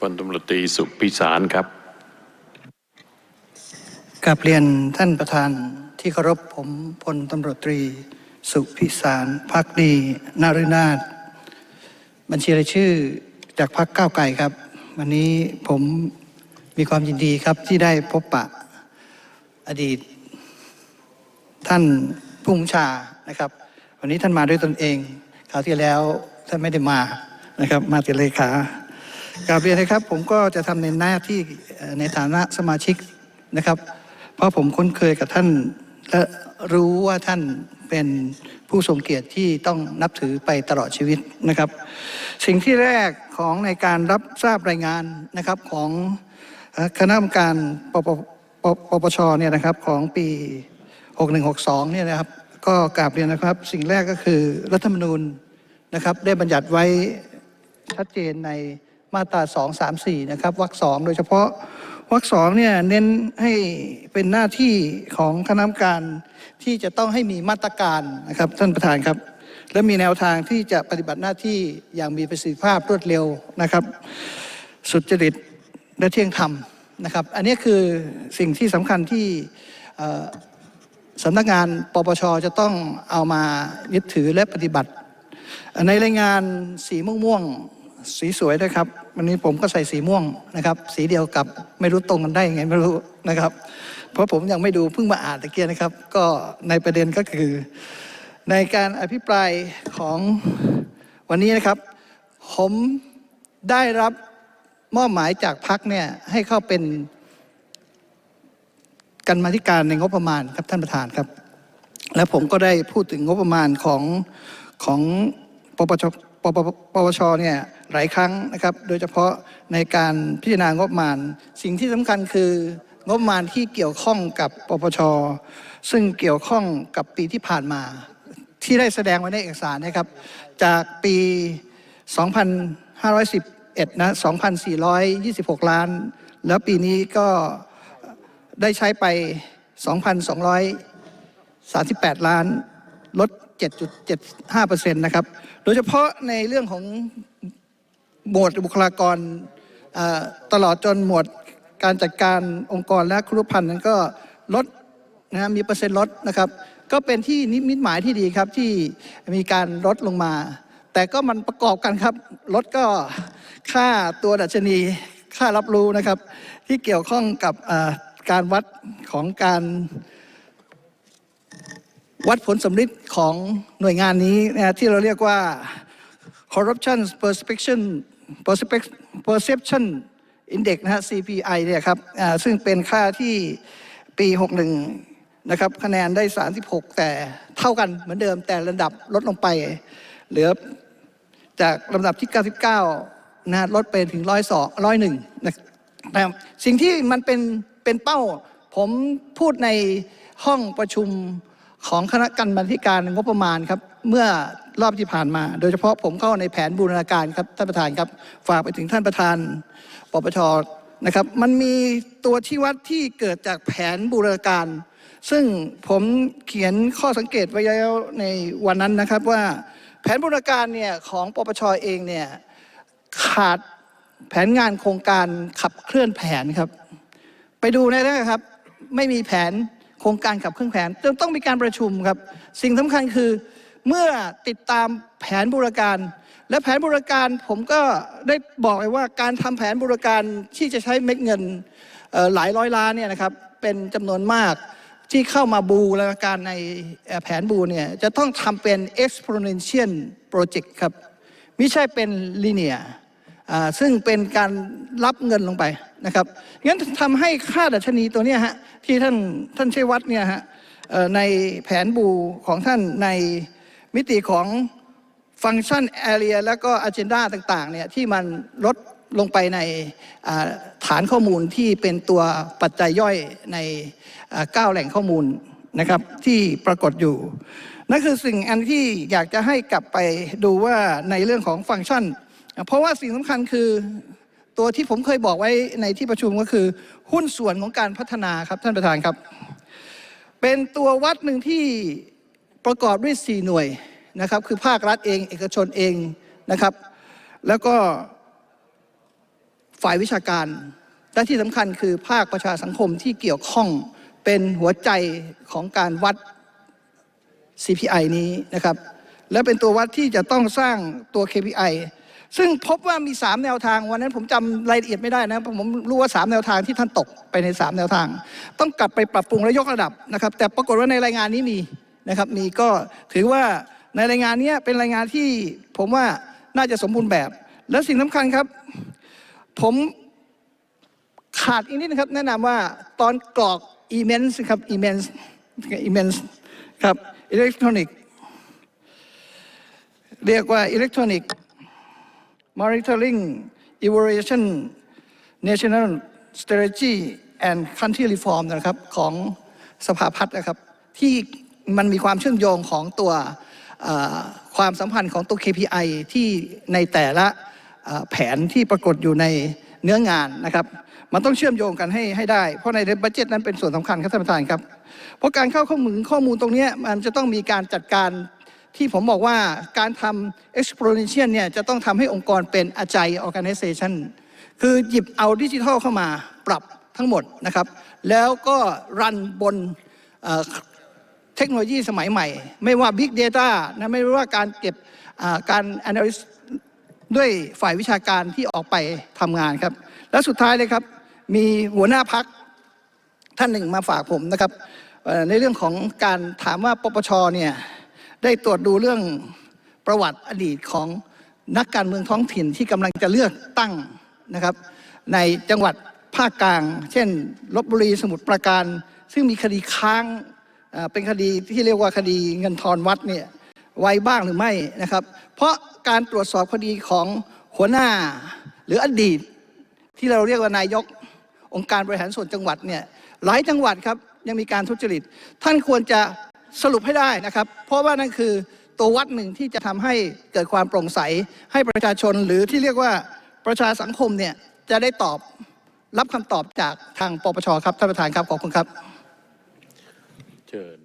พลตำรวจตรีสุพิสารครับกับเรียนท่านประธานที่เคารพผมพลตำรวจตรี สุพิสารพักดีนารุนาถบัญชีรายชื่อจากพรรคก้าวไกลครับ วันนี้ผมมีความยินดีครับที่ได้พบปะอดีต ท่านผู้บัญชานะครับ วันนี้ท่านมาด้วยตนเองคราวที่แล้วท่านไม่ได้มานะครับ มาต่เลขา กราบเรียนนะครับผมก็จะทำในหน้าที่ในฐานะสมาชิกนะครับ เพราะผมคุ้นเคยกับท่านและรู้ว่าท่านเป็นผู้ทรงเกียรติที่ต้องนับถือไปตลอดชีวิตนะครับ สิ่งที่แรกของในการรับทราบรายงานนะครับของคณะกรรมการปปปปปชเนี่ยนะครับของปี 6162เนี่ยนะครับ ก็กราบเรียนนะครับ สิ่งแรกก็คือรัฐธรรมนูญนะครับ ได้บัญญัติไว้ชัดเจนใน มาตรา2 3 4นะครับวรรคสองโดยเฉพาะวรรคสองเนี่ยเน้นให้เป็นหน้าที่ของคณะกรรมการที่จะต้องให้มีมาตรการนะครับท่านประธานครับและมีแนวทางที่จะปฏิบัติหน้าที่อย่างมีประสิทธิภาพรวดเร็วนะครับ สุจริตและเที่ยงธรรมนะครับ อันนี้คือสิ่งที่สำคัญที่สำนักงานปปชจะต้องเอามายึดถือและปฏิบัติ ในรายงานสีม่วงม่วงๆ สีสวยด้วยครับ วันนี้ผมก็ใส่สีม่วงนะครับ สีเดียวกับไม่รู้ตรงกันได้ยังไงไม่รู้นะครับ เพราะผมยังไม่ดูเพิ่งมาอ่านตะเกียนะครับ ก็ในประเด็นก็คือ ในการอภิปรายของวันนี้นะครับ ผมได้รับมอบหมายจากพักเนี่ยให้เข้าเป็นกันมาธิการในงบประมาณครับท่านประธานครับ และผมก็ได้พูดถึงงบประมาณของของปปช ปปชเนี่ยหลายครั้งนะครับ โดยเฉพาะในการพิจารณางบประมาณ สิ่งที่สำคัญคืองบประมาณที่เกี่ยวข้องกับปปชซึ่งเกี่ยวข้องกับปีที่ผ่านมา ที่ได้แสดงไว้ในเอกสารนะครับ จากปี 2511 นะ 2,426 ล้าน แล้วปีนี้ก็ได้ใช้ไป 2,238 ล้าน ลด 7.75%นะครับ โดยเฉพาะในเรื่องของหมวดบุคลากรตลอดจนหมวดการจัดการองค์กรและครุพันธ์นั้นก็ลดนะมีเปอร์เซ็นต์ลดนะครับ ก็เป็นที่นิมิตหมายที่ดีครับที่มีการลดลงมา แต่ก็มันประกอบกันครับลดก็ค่าตัวดัชนีค่ารับรู้นะครับ ที่เกี่ยวข้องกับการวัดของการ วัดผลสำลิดของหน่วยงานนี้นะที่เราเรียกว่า corruption perception perception index นะฮะ CPI เนี่ยครับซึ่งเป็นค่าที่ปี 61 นะครับ คะแนนได้ 36 แต่เท่ากันเหมือนเดิมแต่ระดับลดลงไป เหลือจากลำดับที่ 99 นะฮะลดไปถึง 102 101นะครับสิ่งที่มันเป็นเป็นเป้า ผมพูดในห้องประชุม ของคณะกรรมาธิการงบประมาณครับ เมื่อรอบที่ผ่านมา โดยเฉพาะผมเข้าในแผนบูรณาการครับท่านประธานครับ ฝากไปถึงท่านประธานปปชนะครับ มันมีตัวชี้วัดที่เกิดจากแผนบูรณาการ ซึ่งผมเขียนข้อสังเกตไว้แล้วในวันนั้นนะครับว่าแผนบูรณาการเนี่ยของปปชเองเนี่ยขาดแผนงานโครงการขับเคลื่อนแผนครับ ไปดูได้เลยครับ ไม่มีแผน โครงการขับเคลื่อนแผนจึงต้องมีการประชุมครับ สิ่งสำคัญคือ เมื่อติดตามแผนบูรการ และแผนบูรการผมก็ได้บอกไปว่าการทำแผนบูรการที่จะใช้เม็ดเงินหลายร้อยล้านเนี่ยนะครับเป็นจำนวนมากที่เข้ามาบูรณาการในแผนบูเนี่ยจะต้องทำเป็น exponential project ครับ ไม่ใช่เป็น linear ซึ่งเป็นการรับเงินลงไปนะครับงั้นทำให้ค่าดัชนีตัวนี้ฮะที่ท่านท่านชัยวัฒน์เนี่ยฮะในแผนบูของท่านในมิติของฟังก์ชัน area แล้วก็ agenda ต่างๆเนี่ยที่มันลดลงไปในฐานข้อมูลที่เป็นตัวปัจจัยย่อยในอ่าเก้าแหล่งข้อมูลนะครับที่ปรากฏอยู่ นั่นคือสิ่งอันที่อยากจะให้กลับไปดูว่าในเรื่องของฟังก์ชัน เพราะว่าสิ่งสำคัญคือตัวที่ผมเคยบอกไว้ในที่ประชุมก็คือ หุ้นส่วนของการพัฒนาครับท่านประธานครับ เป็นตัววัดหนึ่งที่ประกอบด้วย 4 หน่วยนะครับ คือภาครัฐเอง เอกชนเองนะครับ แล้วก็ฝ่ายวิชาการและที่สำคัญคือภาคประชาสังคมที่เกี่ยวข้องเป็นหัวใจของการวัด CPI นี้นะครับ และเป็นตัววัดที่จะต้องสร้างตัว KPI ซึ่งพบว่ามี 3 แนวทาง วันนั้นผมจำรายละเอียดไม่ได้นะผมรู้ว่า 3 แนวทางที่ท่านตกไปใน 3 แนวทาง ต้องกลับไปปรับปรุงและยกระดับนะครับ แต่ปรากฏว่าในรายงานนี้มีนะครับมีก็ถือว่าในรายงานนี้เป็นรายงานที่ผมว่าน่าจะสมบูรณ์แบบ และสิ่งสำคัญครับ ผมขาดอีกนิดนะครับ แนะนำว่าตอนกรอก immense ครับ immense immense ครับ electronic เรียกว่า electronic monitoring evaluation national strategy and country reform นะครับของสภาพัฒน์นะครับที่มันมีความเชื่อมโยงของตัวความสัมพันธ์ของตัว KPI ที่ในแต่ละแผนที่ปรากฏอยู่ในเนื้องานนะครับ มันต้องเชื่อมโยงกันให้ให้ได้ เพราะในบัจเจตนั้นเป็นส่วนสำคัญครับท่านประธานครับ เพราะการเข้าข้อมูลข้อมูลตรงนี้มันจะต้องมีการจัดการ ที่ผมบอกว่าการทำ exponential เนี่ยจะต้องทำให้องค์กรเป็น agile organization คือหยิบเอาดิจิทัลเข้ามาปรับทั้งหมดนะครับ แล้วก็รันบนเทคโนโลยีสมัยใหม่ ไม่ว่า Big Data นะไม่ว่าการเก็บการ analysis ด้วยฝ่ายวิชาการที่ออกไปทำงานครับ และสุดท้ายเลยครับ มีหัวหน้าพักท่านหนึ่งมาฝากผมนะครับในเรื่องของการถามว่าปปชเนี่ย ได้ตรวจดูเรื่องประวัติอดีตของนักการเมืองท้องถิ่นที่กำลังจะเลือกตั้งนะครับ ในจังหวัดภาคกลาง เช่นลบบุรีสมุทรปราการ ซึ่งมีคดีค้างเป็นคดีที่เรียกว่าคดีเงินทอนวัดเนี่ยไว้บ้างหรือไม่นะครับ เพราะการตรวจสอบคดีของหัวหน้าหรืออดีต ที่เราเรียกว่านายกองค์การบริหารส่วนจังหวัดเนี่ยหลายจังหวัดครับยังมีการทุจริต ท่านควรจะ สรุปให้ได้นะครับ เพราะว่านั่นคือตัววัดหนึ่งที่จะทำให้เกิดความโปร่งใสให้ประชาชนหรือที่เรียกว่าประชาสังคมเนี่ยจะได้ตอบรับคำตอบจากทางปปชครับท่านประธานครับขอบคุณครับ เชิญ